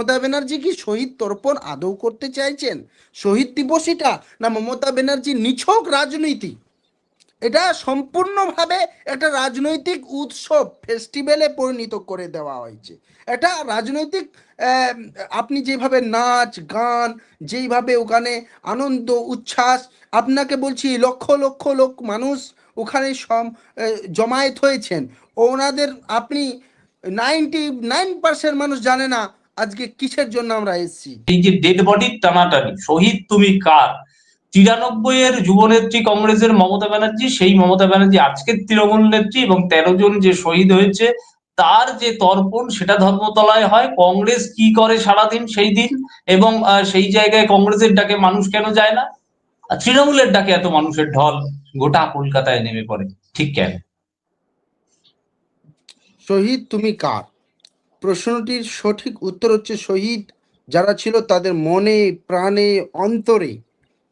মমতা ব্যানার্জি কি শহীদ তর্পণ আদৌ করতে চাইছেন? শহীদ দিবস এটা না মমতা ব্যানার্জি নিছক রাজনীতি? এটা সম্পূর্ণভাবে একটা রাজনৈতিক উৎসব ফেস্টিভ্যালে পরিণত করে দেওয়া হয়েছে। এটা রাজনৈতিক আপনি যেভাবে নাচ, গান, যেইভাবে ওখানে আনন্দ, উচ্ছ্বাস, আপনাকে বলছি লক্ষ লক্ষ লোক, মানুষ ওখানে সম জমায়েত হয়েছেন। ওনাদের আপনি নাইনটি নাইন পার্সেন্ট মানুষ জানে না আজকে কিসের জন্য আমরা এসেছি? এই যে ডেড বডির টানাটানি শহীদ তুমি কার? তিরানব্বই এর যুবনেত্রী কংগ্রেসের মমতা ব্যানার্জি সেই মমতা ব্যানার্জি আজকের তৃণমূল নেত্রী এবং তেরো জন যে শহীদ হয়েছে তার যে তর্পণ সেটা ধর্মতলায় হয়। কংগ্রেস কি করে সারাদিন সেই দিন এবং সেই জায়গায় কংগ্রেসের ডাকে মানুষ কেন যায় না? তৃণমূলের ডাকে এত মানুষের ঢল গোটা কলকাতায় নেমে পড়ে ঠিক কেন? শহীদ তুমি কার? প্রশ্নটির সঠিক উত্তর হচ্ছে শহীদ। যারা ছিল তাদের মনে, প্রাণে, অন্তরে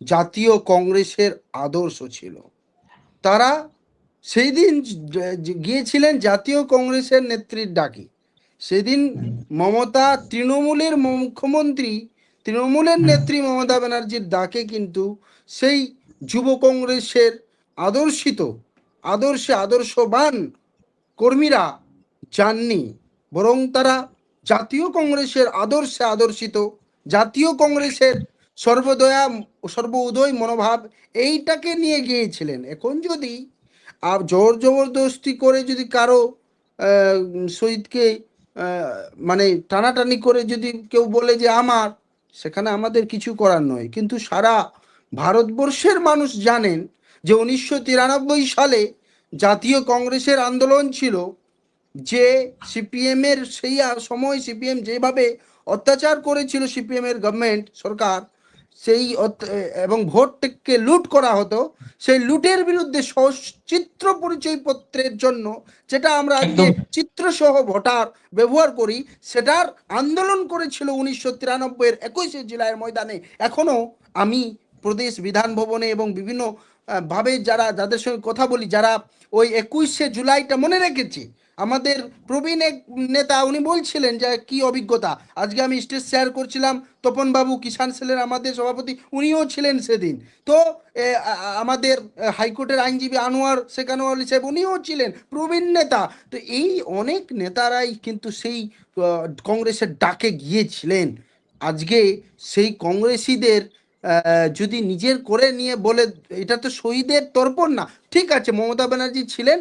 জাতীয় কংগ্রেসের আদর্শ ছিল। তারা সেই দিন গিয়েছিলেন জাতীয় কংগ্রেসের নেত্রীর ডাকে। সেদিন মমতা তৃণমূলের মুখ্যমন্ত্রী, তৃণমূলের নেত্রী মমতা ব্যানার্জির ডাকে কিন্তু সেই যুব কংগ্রেসের আদর্শিত, আদর্শে আদর্শবান কর্মীরা যাননি। বরং তারা জাতীয় কংগ্রেসের আদর্শে আদর্শিত, জাতীয় কংগ্রেসের সর্বদয়া সর্ব উদয় মনোভাব এইটাকে নিয়ে গিয়েছিলেন। এখন যদি আর জোর জবরদস্তি করে যদি কারও শহীদকে মানে টানাটানি করে যদি কেউ বলে যে আমার, সেখানে আমাদের কিছু করার নয়। কিন্তু সারা ভারতবর্ষের মানুষ জানেন যে উনিশশো তিরানব্বই সালে জাতীয় কংগ্রেসের আন্দোলন ছিল যে সিপিএম এর সেই সময় সিপিএম যেভাবে অত্যাচার করেছিল সিপিএম এর গভর্নমেন্ট সরকার সেই এবং ভোটকে লুট করা হতো সেই লুটের বিরুদ্ধে চিত্র পরিচয় পত্রের জন্য যেটা আমরা আজকে। চিত্রসহ ভোটার ব্যবহার করি সেটার আন্দোলন করেছিল উনিশশো তিরানব্বই এর একুশে জেলার ময়দানে এখনও আমি প্রদেশ বিধান ভবনে এবং বিভিন্ন ভাবে যারা যাদের সঙ্গে কথা বলি যারা ওই একুশে জুলাইটা মনে রেখেছে আমাদের প্রবীণ এক নেতা, উনি বলছিলেন যে, কি অভিজ্ঞতা? আজকে আমি স্টেজ শেয়ার করছিলাম তপন বাবু কিষাণ সেলের আমাদের সভাপতি, উনিও ছিলেন সেদিন। তো আমাদের হাইকোর্টের আইনজীবী আনোয়ার শেখ আনোয়ার আলী সাহেব, উনিও ছিলেন প্রবীণ নেতা। তো এই অনেক নেতারাই কিন্তু সেই কংগ্রেসের ডাকে গিয়েছিলেন। আজকে সেই কংগ্রেসীদের যদি নিজের করে নিয়ে বলে, এটা তো শহীদের তর্পণ না। ঠিক আছে, মমতা ব্যানার্জি ছিলেন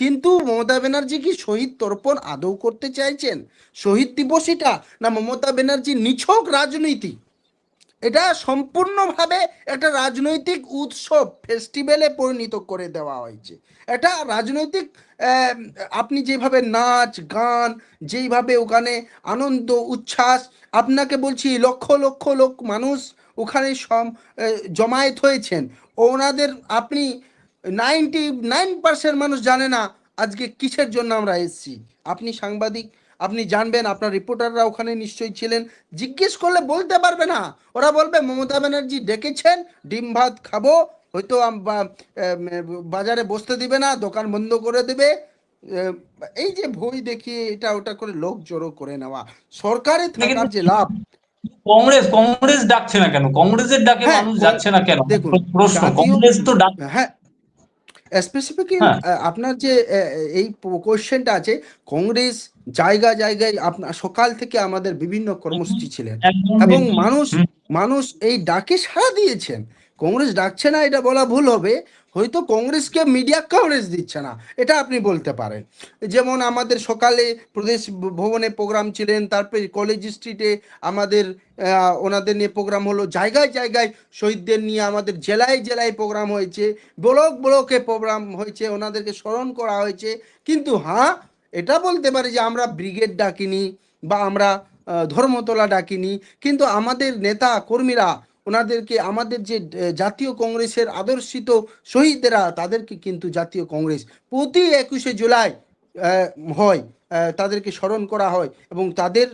কিন্তু মমতা ব্যানার্জি কি শহীদ তর্পণ আদৌ করতে চাইছেন? শহীদ দিবস এটা না মমতা ব্যানার্জি নিছক রাজনীতি? এটা সম্পূর্ণভাবে একটা রাজনৈতিক উৎসব ফেস্টিভ্যালে পরিণত করে দেওয়া হয়েছে। এটা রাজনৈতিক আপনি যেভাবে নাচ, গান, যেইভাবে ওখানে আনন্দ, উচ্ছ্বাস, আপনাকে বলছি লক্ষ লক্ষ লোক, মানুষ ওখানে সম জমায়েত হয়েছেন। ওনাদের আপনি নাইনটি নাইন পার্সেন্ট মানুষ জানে না আজকে কিসের জন্য আমরা এসেছি। আপনি সাংবাদিক আপনি জানবেন আপনার রিপোর্টাররা ওখানে নিশ্চয়ই ছিলেন। জিজ্ঞেস করলে বলতে পারবে না। ওরা বলবে মমতা ব্যানার্জি ডেকেছেন ডিম ভাত খাব হয়তো বাজারে বসতে দিবে না দোকান বন্ধ করে দেবে। এই যে ভই দেখিয়ে এটা ওটা করে লোক জড়ো করে নেওয়া। সরকারে থাকার যে লাভ। কংগ্রেস কংগ্রেস ডাকছে না কেন? কংগ্রেসের ডাকে হ্যাঁ, মানুষ যাচ্ছে না কেন? দেখুন, প্রশ্ন কংগ্রেস তো ডাক হ্যাঁ স্পেসিফিকলি হ্যাঁ। আপনার যে এই কোয়েশ্চেনটা আছে কংগ্রেস জায়গা জায়গায় আপনার সকাল থেকে আমাদের বিভিন্ন কর্মসূচি ছিলেন। এবং মানুষ মানুষ এই ডাকে সাড়া দিয়েছেন। কংগ্রেস ডাকছে না এটা বলা ভুল হবে। হয়তো কংগ্রেসকে মিডিয়া কভারেজ দিচ্ছে না, এটা আপনি বলতে পারেন। যেমন আমাদের সকালে প্রদেশ ভবনে প্রোগ্রাম ছিলেন, তারপরে কলেজ স্ট্রিটে আমাদের ওনাদের নিয়ে প্রোগ্রাম হলো, জায়গায় জায়গায় শহীদদের নিয়ে আমাদের জেলায় জেলায় প্রোগ্রাম হয়েছে, ব্লক ব্লকে প্রোগ্রাম হয়েছে, ওনাদেরকে স্মরণ করা হয়েছে। কিন্তু হ্যাঁ এটা বলতে পারি যে আমরা ব্রিগেড ডাকিনি বা আমরা ধর্মতলা ডাকিনি, কিন্তু আমাদের নেতা কর্মীরা ওনাদেরকে আমাদের যে জাতীয় কংগ্রেসের আদর্শিত শহীদরা, তাদেরকে কিন্তু জাতীয় কংগ্রেস প্রতি একুশে জুলাই হয় তাদেরকে স্মরণ করা হয় এবং তাদের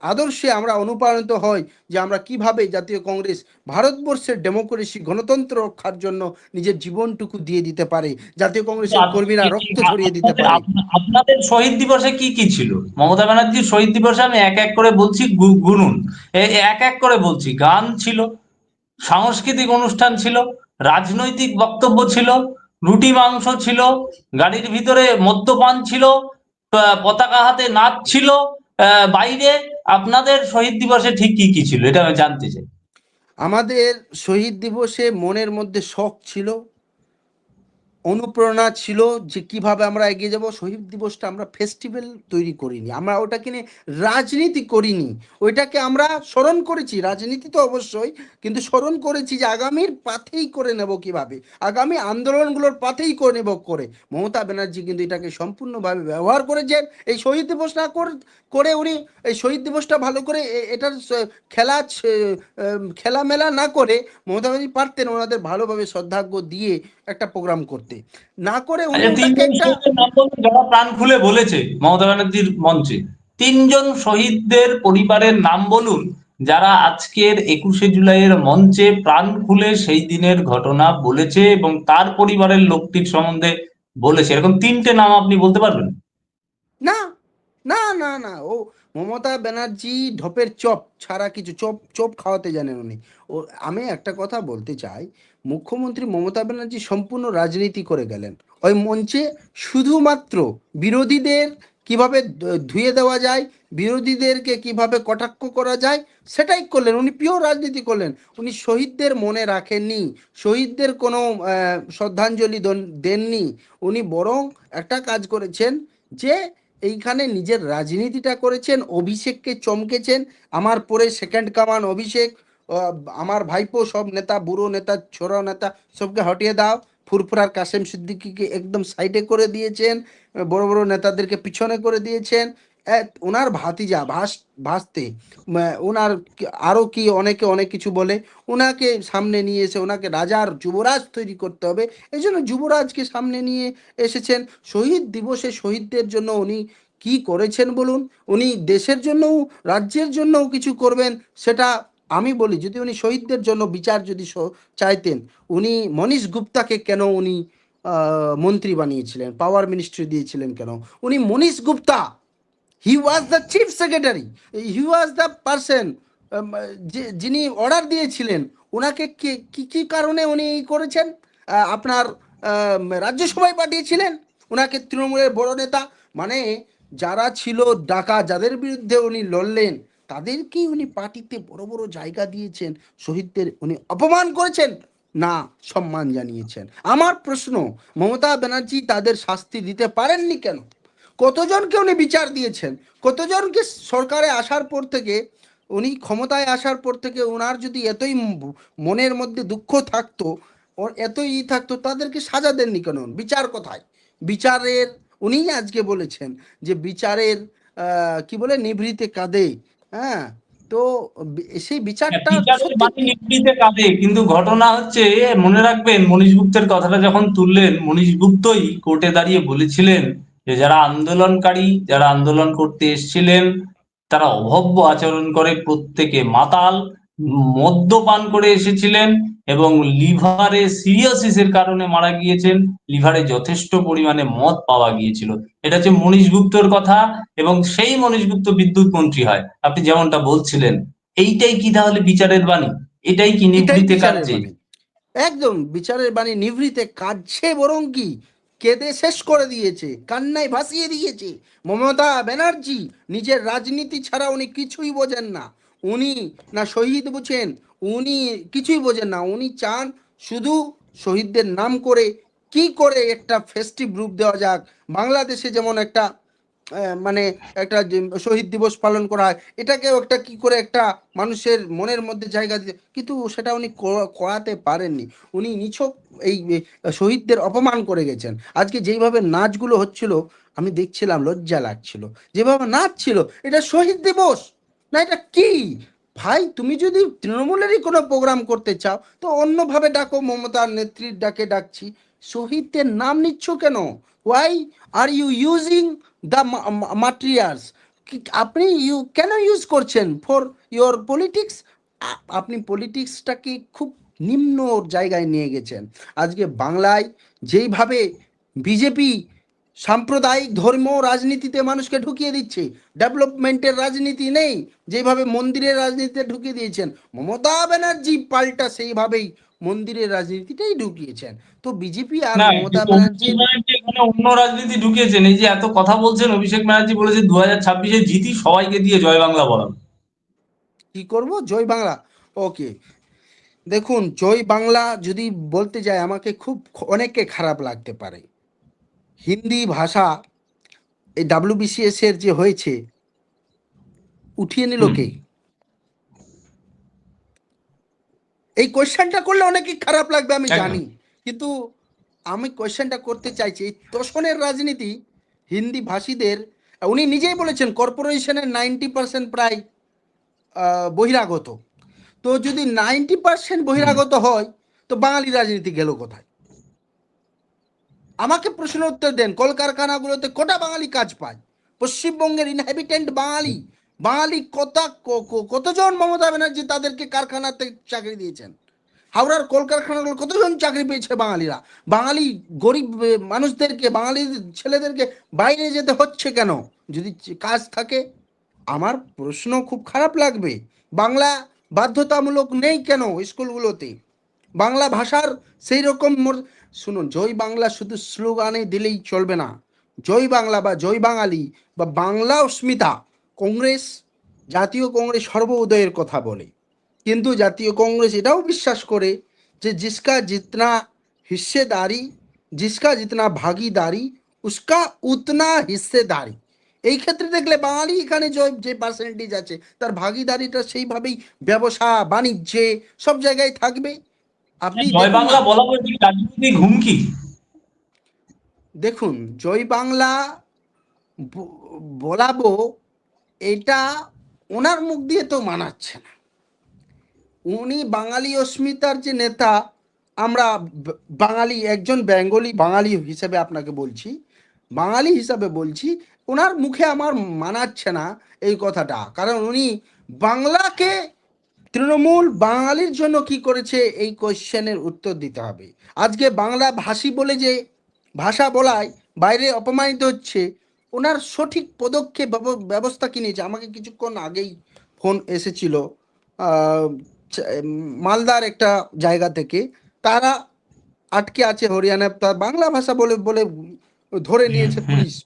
আদর্শে আমরা অনুপ্রাণিত হই যে আমরা কীভাবে জাতীয় কংগ্রেস ভারতবর্ষের ডেমোক্রেসি গণতন্ত্র রক্ষার জন্য নিজের জীবনটুকু দিয়ে দিতে পারে জাতীয় কংগ্রেসের কর্মীরা রক্ত ঝরিয়ে দিতে পারে। আপনাদের- শহীদ দিবসে কি কি ছিল? মমতা ব্যানার্জির শহীদ দিবসে আমি এক এক করে বলছি গুনুন। এক এক করে বলছি গান ছিল সাংস্কৃতিক অনুষ্ঠান ছিল রাজনৈতিক বক্তব্য ছিল রুটি মাংস ছিল গাড়ির ভিতরে মদ্যপান ছিল পতাকা হাতে নাচ ছিল বাইরে আপনাদের শহীদ দিবসে ঠিক কি কি ছিল? এটা আমি জানতে চাই। আমাদের শহীদ দিবসে মনের মধ্যে শখ ছিল। অনুপ্রেরণা ছিল যে কীভাবে আমরা এগিয়ে যাব। শহীদ দিবসটা আমরা ফেস্টিভ্যাল তৈরি করিনি। আমরা ওটাকে নিয়ে রাজনীতি করিনি। ওইটাকে আমরা স্মরণ করেছি। রাজনীতি তো অবশ্যই, কিন্তু স্মরণ করেছি যে আগামীর পাথেই করে নেব কীভাবে? আগামী আন্দোলনগুলোর পাথেই করে নেব করে। মমতা ব্যানার্জি কিন্তু এটাকে সম্পূর্ণভাবে ব্যবহার করেছেন। এই শহীদ দিবসটা কর- করে উনি এই শহীদ দিবসটা ভালো করে এটার খেলা খেলামেলা না করে মমতা ব্যানার্জি পারতেন ওনাদের ভালোভাবে শ্রদ্ধাজ্ঞ দিয়ে একটা প্রোগ্রাম করতে। না করে আচ্ছা যারা প্রাণ খুলে বলেছে মমতা ব্যানার্জির মঞ্চে। তিনজন শহীদদের পরিবারের নাম বলুন যারা আজকের একুশে জুলাইয়ের মঞ্চে প্রাণ খুলে সেই দিনের ঘটনা বলেছে এবং তার পরিবারের লোকটির সম্বন্ধে বলেছে। এরকম তিনটে নাম আপনি বলতে পারবেন? না না না না ও মমতা ব্যানার্জি ঢপের চপ ছাড়া কিছু চপ চপ খাওয়াতে জানেন উনি। ও, আমি একটা কথা বলতে চাই, মুখ্যমন্ত্রী মমতা ব্যানার্জি সম্পূর্ণ রাজনীতি করে গেলেন। ওই মঞ্চে শুধুমাত্র বিরোধীদের কীভাবে ধুয়ে দেওয়া যায়, বিরোধীদেরকে কীভাবে কটাক্ষ করা যায়, সেটাই করলেন। উনি পিওর রাজনীতি করলেন। উনি শহীদদের মনে রাখেননি, শহীদদের কোনো শ্রদ্ধাঞ্জলি দেননি। উনি বরং একটা কাজ করেছেন যে এইখানে নিজের রাজনীতিটা করেছেন, অভিষেককে চমকেছেন, আমার পরে সেকেন্ড কামান অভিষেক আমার ভাইপো সব নেতা, বুড়ো নেতা, ছোড়ো নেতা, সবকে হটিয়ে দাও, ফুরফুরার কাসেম সিদ্দিকীকে একদম সাইডে করে দিয়েছেন, বড় বড় নেতাদেরকে পিছনে করে দিয়েছেন ওনার ভাতিজা ভাস, ভাসতে ওনার কি- আরও কি অনেকে অনেক কিছু বলে ওনাকে সামনে নিয়ে এসে ওনাকে রাজার যুবরাজ তৈরি করতে হবে। এই জন্য যুবরাজকে সামনে নিয়ে এসেছেন। শহীদ দিবসে শহীদদের জন্য উনি কি করেছেন বলুন? উনি দেশের জন্যও, রাজ্যের জন্যও কিছু করবেন, সেটা আমি বলি। যদি উনি শহীদদের জন্য বিচার যদি চাইতেন, উনি মনীষ গুপ্তাকে কেন উনি মন্ত্রী বানিয়েছিলেন, পাওয়ার মিনিস্ট্রি দিয়েছিলেন কেন? উনি Manish Gupta! He was the chief secretary he was the person যিনি অর্ডার দিয়েছিলেন ওনাকে কি কি কি কারণে উনি করেছেন? আপনার রাজ্যসভায় পাঠিয়েছিলেন? ওনাকে তৃণমূলের বড় নেতা মানে যারা ছিল ডাকা, যাদের বিরুদ্ধে উনি লড়লেন তাদেরকেই উনি পার্টিতে বড় বড় জায়গা দিয়েছেন, শহীদদের উনি অপমান করেছেন? না, সম্মান জানিয়েছেন। আমার প্রশ্ন, মমতা ব্যানার্জি তাদের শাস্তি দিতে পারেননি কেন? কতজনকে উনি বিচার দিয়েছেন? কতজনকে সরকারে আসার পর থেকে উনি ক্ষমতায় আসার পর থেকে ওনার যদি এতই মনের মধ্যে দুঃখ থাকতো ওর এতই ই থাকতো তাদেরকে সাজা দেননি কেন? বিচার কোথায়? বিচারের উনিই আজকে বলেছেন যে বিচারের আহ, কি বলে নিভৃতে কাঁদে। হ্যাঁ তো সেই বিচারটা সত্যি বাণী নিভৃতে কাঁদে কিন্তু ঘটনা হচ্ছে মনে রাখবেন মনীষ গুপ্তের কথাটা যখন তুললেন মনীষ গুপ্তই কোর্টে দাঁড়িয়ে বলেছিলেন যে যারা আন্দোলনকারী যারা আন্দোলন করতে এসেছিলেন তারা অভব্য আচরণ করে প্রত্যেকে মাতাল মদ্যপান করে এসেছিলেন এবং লিভারে সিরিয়াসিসের কারণে মারা গিয়েছেন। লিভারে যথেষ্ট পরিমাণে মদ পাওয়া গিয়েছিল। এটা হচ্ছে মনীষ গুপ্তর কথা এবং সেই মনীষ গুপ্ত বিদ্যুৎ মন্ত্রী হয়। আপনি যেমনটা বলছিলেন এইটাই কি তাহলে বিচারের বাণী? এটাই কি নিভৃতে বিচারের একদম বিচারের বাণী নিভৃতে কাঁদছে বরং কি? কেঁদে শেষ করে দিয়েছে, কান্নায় ভাসিয়ে দিয়েছে। মমতা ব্যানার্জি নিজের রাজনীতি ছাড়া উনি কিছুই বোঝেন না। উনি না শহীদ বুঝেন, উনি কিছুই বোঝেন না। উনি চান শুধু শহীদদের নাম করে কি করে একটা ফেস্টিভ রূপ দেওয়া যাক। বাংলাদেশে যেমন একটা মানে একটা শহীদ দিবস পালন করা হয়, এটাকেও একটা কি করে একটা মানুষের মনের মধ্যে জায়গা দিতে কিন্তু সেটা উনি করা- করাতে পারেননি। উনি নিছক এই শহীদদের অপমান করে গেছেন। আজকে যেইভাবে নাচগুলো হচ্ছিল, আমি দেখছিলাম, লজ্জা লাগছিল। যেভাবে নাচ ছিল এটা শহীদ দিবস! না, এটা কি? ভাই, তুমি যদি তৃণমূলেরই কোনো প্রোগ্রাম করতে চাও, তো অন্যভাবে ডাকো, মমতার নেত্রীর ডাকে ডাকছি। শহীদদের নাম নিচ্ছ কেন? Why are you using the materials কি- আপনি ইউ কেন ইউজ করছেন? ফর ইয়োর পলিটিক্স আপনি পলিটিক্সটাকে খুব নিম্ন জায়গায় নিয়ে গেছেন। আজকে বাংলায় যেইভাবে বিজেপি সাম্প্রদায়িক ধর্ম রাজনীতিতে মানুষকে ঢুকিয়ে দিচ্ছে ডেভেলপমেন্টের রাজনীতি নেই যেভাবে মন্দিরের রাজনীতিতে ঢুকিয়ে দিয়েছেন, মমতা ব্যানার্জি পাল্টা সেইভাবেই মন্দিরের রাজনীতিটাই ঢুকিয়েছেন। তো বিজেপি আর মমতা ব্যানার্জি এখানে অন্য রাজনীতি ঢুকিয়েছেন। এই যে এত কথা বলছেন অভিষেক ব্যানার্জি বলেছে দু হাজার ছাব্বিশে জিতি সবাইকে দিয়ে জয় বাংলা বলাবে কি করব? জয় বাংলা। ওকে। দেখুন জয় বাংলা যদি বলতে যাই আমাকে খুব অনেককে খারাপ লাগতে পারে। হিন্দি ভাষা এই ডাব্লিউবিসিএস এর যে হয়েছে উঠিয়ে নিল। কে? এই কোয়েশ্চেনটা করলে অনেকে খারাপ লাগবে আমি জানি। কিন্তু আমি কোয়েশ্চেনটা করতে চাইছি এই তোষণের রাজনীতি হিন্দি ভাষীদের উনি নিজেই বলেছেন কর্পোরেশনের নাইনটি পার্সেন্ট প্রায় বহিরাগত। তো যদি নাইনটি পার্সেন্ট বহিরাগত হয় তো বাঙালি রাজনীতি গেল কোথায়? আমাকে প্রশ্ন উত্তর দেন কলকারখানাগুলোতে কটা বাঙালি কাজ পায়? পশ্চিমবঙ্গের ইনহ্যাবিটেন্ট বাঙালি? বাঙালি কত কতজন মমতা ব্যানার্জি তাদেরকে কারখানাতে চাকরি দিয়েছেন? হাওড়ার কলকারখানাগুলো কতজন চাকরি পেয়েছে বাঙালিরা? বাঙালি গরিব মানুষদেরকে, বাঙালি ছেলেদেরকে বাইরে যেতে হচ্ছে কেন? যদি কাজ থাকে? আমার প্রশ্ন খুব খারাপ লাগবে। বাংলা বাধ্যতামূলক নেই কেন স্কুলগুলোতে? বাংলা ভাষার সেই রকম শুনুন, জয় বাংলা শুধু স্লোগানে দিলেই চলবে না। জয় বাংলা বা জয় বাঙালি বা বাংলা অস্মিতা কংগ্রেস জাতীয় কংগ্রেস সর্বোদয়ের কথা বলে। কিন্তু জাতীয় কংগ্রেস এটাও বিশ্বাস করে যে জিসকা জিতনা হিস্সেদারি জিসকা জিতনা ভাগিদারি উসকা উতনা হিস্সেদারি এই ক্ষেত্রে দেখলে বাঙালি এখানে যে- পার্সেন্টেজ আছে তার ভাগিদারিটা সেইভাবেই ব্যবসা বাণিজ্যে সব জায়গায় থাকবে। আপনি জয় দেখুন জয় বাংলা বলাবো এটা ওনার মুখ দিয়ে তো মানাচ্ছে না। উনি বাঙালি অস্মিতার যে নেতা, আমরা বাঙালি, একজন বেঙ্গলি বাঙালি হিসেবে আপনাকে বলছি, বাঙালি হিসাবে বলছি, ওনার মুখে আমার মানাচ্ছে না এই কথাটা। কারণ উনি বাংলাকে তৃণমূল বাঙালির জন্য কি করেছে এই কোয়েশ্চেনের উত্তর দিতে হবে। আজকে বাংলা ভাষী বলে যে ভাষা বলায় বাইরে অপমানিত হচ্ছে ওনার সঠিক পদক্ষেপ ব্যব- ব্যবস্থা কি নিয়েছে? আমাকে কিছুক্ষণ আগেই ফোন এসেছিল মালদার একটা জায়গা থেকে। তারা আটকে আছে হরিয়ানা তার বাংলা ভাষা বলে বলে ধরে নিয়েছে পুলিশ।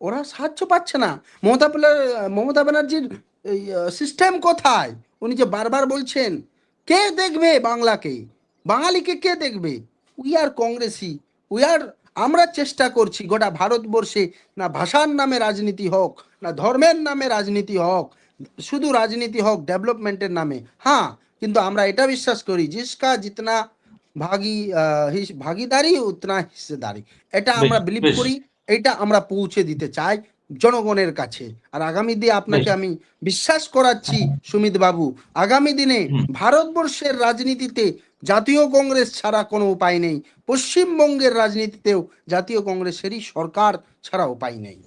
ওরা সাহায্য পাচ্ছে না। মমতা মমতা ব্যানার্জির সিস্টেম কোথায়? উনি যে বারবার বলছেন কে দেখবে বাংলাকে? বাঙালিকে কে দেখবে? উই আর কংগ্রেসি উই আর আমরা চেষ্টা করছি গোটা ভারতবর্ষে না ভাষার নামে রাজনীতি হোক না ধর্মের নামে রাজনীতি হোক শুধু রাজনীতি হোক ডেভেলপমেন্টের নামে। হ্যাঁ কিন্তু আমরা এটা বিশ্বাস করি জিসকা জিতনা ভাগি ভাগিদারি উতনা হিসেদারি। এটা আমরা বিলিভ করি এটা আমরা পৌঁছে দিতে চাই জনগণের কাছে। আর আগামী দিনে আপনাকে আমি বিশ্বাস করাচ্ছি সুমিত বাবু আগামী দিনে ভারতবর্ষের রাজনীতিতে জাতীয় কংগ্রেস ছাড়া কোনো উপায় নেই। পশ্চিমবঙ্গের রাজনীতিতেও জাতীয় কংগ্রেসেরই সরকার ছাড়া উপায় নেই।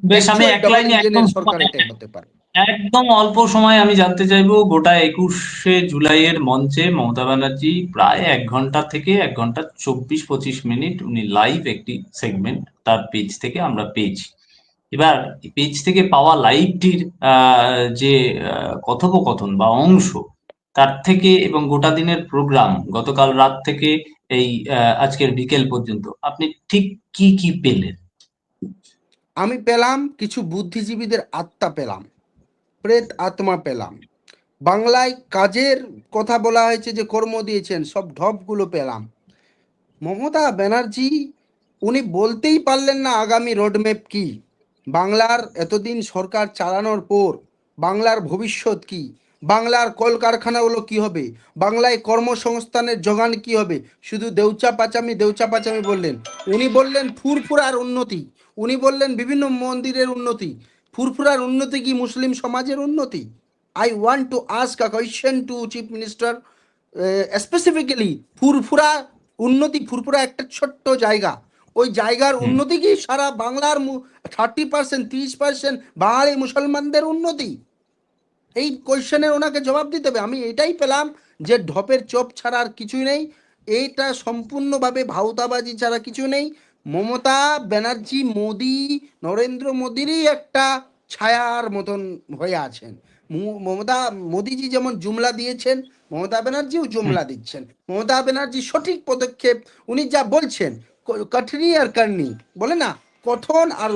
বেশ আমি এক লাইনে একদম সরকার এটাই হতে পারে। একদম অল্প সময় আমি জানতে চাইব গোটা একুশে জুলাইয়ের মঞ্চে মমতা ব্যানার্জি প্রায় এক ঘণ্টা থেকে এক ঘণ্টা চব্বিশ পঁচিশ মিনিট উনি লাইভ একটি সেগমেন্ট তার পেজ থেকে আমরা পেয়েছি। এবার পেজ থেকে পাওয়া লাইভটির যে কথোপকথন বা অংশ তার থেকে এবং গোটা দিনের প্রোগ্রাম গতকাল রাত থেকে এই আজকের বিকেল পর্যন্ত, আপনি ঠিক কি কি পেলেন? আমি পেলাম কিছু বুদ্ধিজীবীদের আত্মা পেলাম, প্রেত আত্মা পেলাম। বাংলায় কাজের কথা বলা হয়েছে যে কর্ম দিয়েছেন, সব ঢপগুলো পেলাম। মমতা ব্যানার্জি, উনি বলতেই পারলেন না আগামী রোডম্যাপ কি। বাংলার এতদিন সরকার চালানোর পর বাংলার ভবিষ্যৎ কি। বাংলার কলকারখানাগুলো কি হবে? বাংলায় কর্মসংস্থানের যোগান কি হবে? শুধু দেউচা পাচামি দেউচা পাচামি বললেন। উনি বললেন ফুরফুরার উন্নতি। উনি বললেন বিভিন্ন মন্দিরের উন্নতি। ফুরফুরার উন্নতি কি মুসলিম সমাজের উন্নতি? I want to ask a question to chief minister specifically Furfura উন্নতি ফুরফুরা একটা ছোট্ট জায়গা। ওই জায়গার উন্নতি কি? সারা বাংলার থার্টি পার্সেন্ট তিরিশ পার্সেন্ট বাঙালি মুসলমানদের উন্নতি? এই কোয়েশ্চেনের ওনাকে জবাব দিতে হবে। আমি এটাই পেলাম যে ঢপের চোপ ছাড়া আর কিছুই নেই। এইটা সম্পূর্ণভাবে ভাউতাবাজি ছাড়া কিছু নেই। মমতা ব্যানার্জি মোদি নরেন্দ্র মোদিরই একটা ছায়ার মতন হয়ে আছেন। মমতা মোদিজি যেমন জুমলা দিয়েছেন মমতা ব্যানার্জিও জুমলা দিচ্ছেন। মমতা ব্যানার্জি সঠিক পদক্ষেপ উনি যা বলছেন কঠনি আর কারনি বলে না? কথন আর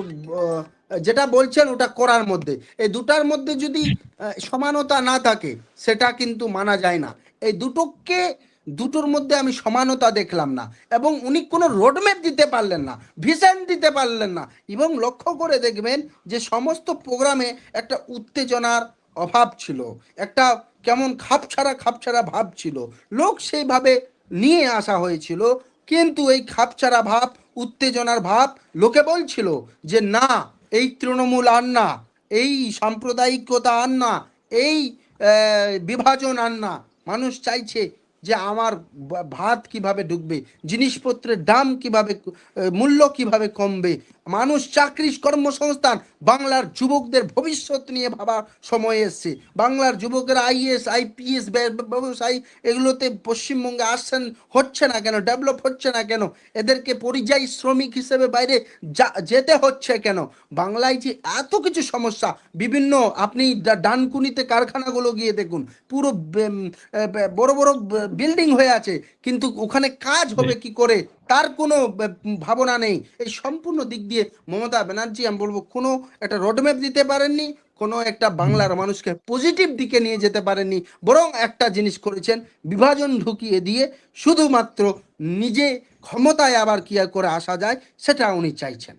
যেটা বলছেন ওটা করার মধ্যে। এই দুটার মধ্যে যদি সমানতা না থাকে, সেটা কিন্তু মানা যায় না। এই দুটোকে, দুটোর মধ্যে আমি সমানতা দেখলাম না। এবং উনি কোনো রোডম্যাপ দিতে পারলেন না ভিশন দিতে পারলেন না। এবং লক্ষ্য করে দেখবেন যে সমস্ত প্রোগ্রামে একটা উত্তেজনার অভাব ছিল। একটা কেমন খাপ খাপছাড়া খাপছাড়া ভাব ছিল। লোক সেইভাবে নিয়ে আসা হয়েছিল। কিন্তু এই খাপছাড়া ভাব, উত্তেজনার ভাব লোকে বলছিল যে, না এই তৃণমূল আন না এই সাম্প্রদায়িকতা আন না এই বিভাজন আন না মানুষ চাইছে যে আমার ভাত কীভাবে ঢুকবে, জিনিসপত্রের দাম কীভাবে মূল্য কীভাবে কমবে মানুষ চাকরি কর্মসংস্থান বাংলার যুবকদের ভবিষ্যৎ নিয়ে ভাবার সময় এসছে। বাংলার যুবকেরা আইএস আইপিএস ব্যবসায়ী এগুলোতে পশ্চিমবঙ্গে আসছেন হচ্ছে না কেন ডেভেলপ হচ্ছে না কেন? এদেরকে পরিযায়ী শ্রমিক হিসেবে বাইরে যা- যেতে হচ্ছে কেন? বাংলায় যে এত কিছু সমস্যা বিভিন্ন আপনি ডানকুনিতে কারখানাগুলো গিয়ে দেখুন পুরো বড় বড় বিল্ডিং হয়ে আছে কিন্তু ওখানে কাজ হবে কি করে? তার কোনো ভাবনা নেই। এই সম্পূর্ণ দিক দিয়ে মমতা ব্যানার্জি, আমি বলব, কোনো একটা রোডম্যাপ দিতে পারেননি, কোনো একটা বাংলার মানুষকে পজিটিভ দিকে নিয়ে যেতে পারেননি, বরং একটা জিনিস করেছেন, বিভাজন ঢুকিয়ে দিয়ে শুধুমাত্র নিজে ক্ষমতায় আবার কি করে আসা যায়, সেটা উনি চাইছেন।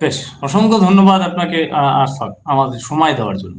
বেশ, অসংখ্য ধন্যবাদ আপনাকে আমাদের সময় দেওয়ার জন্য।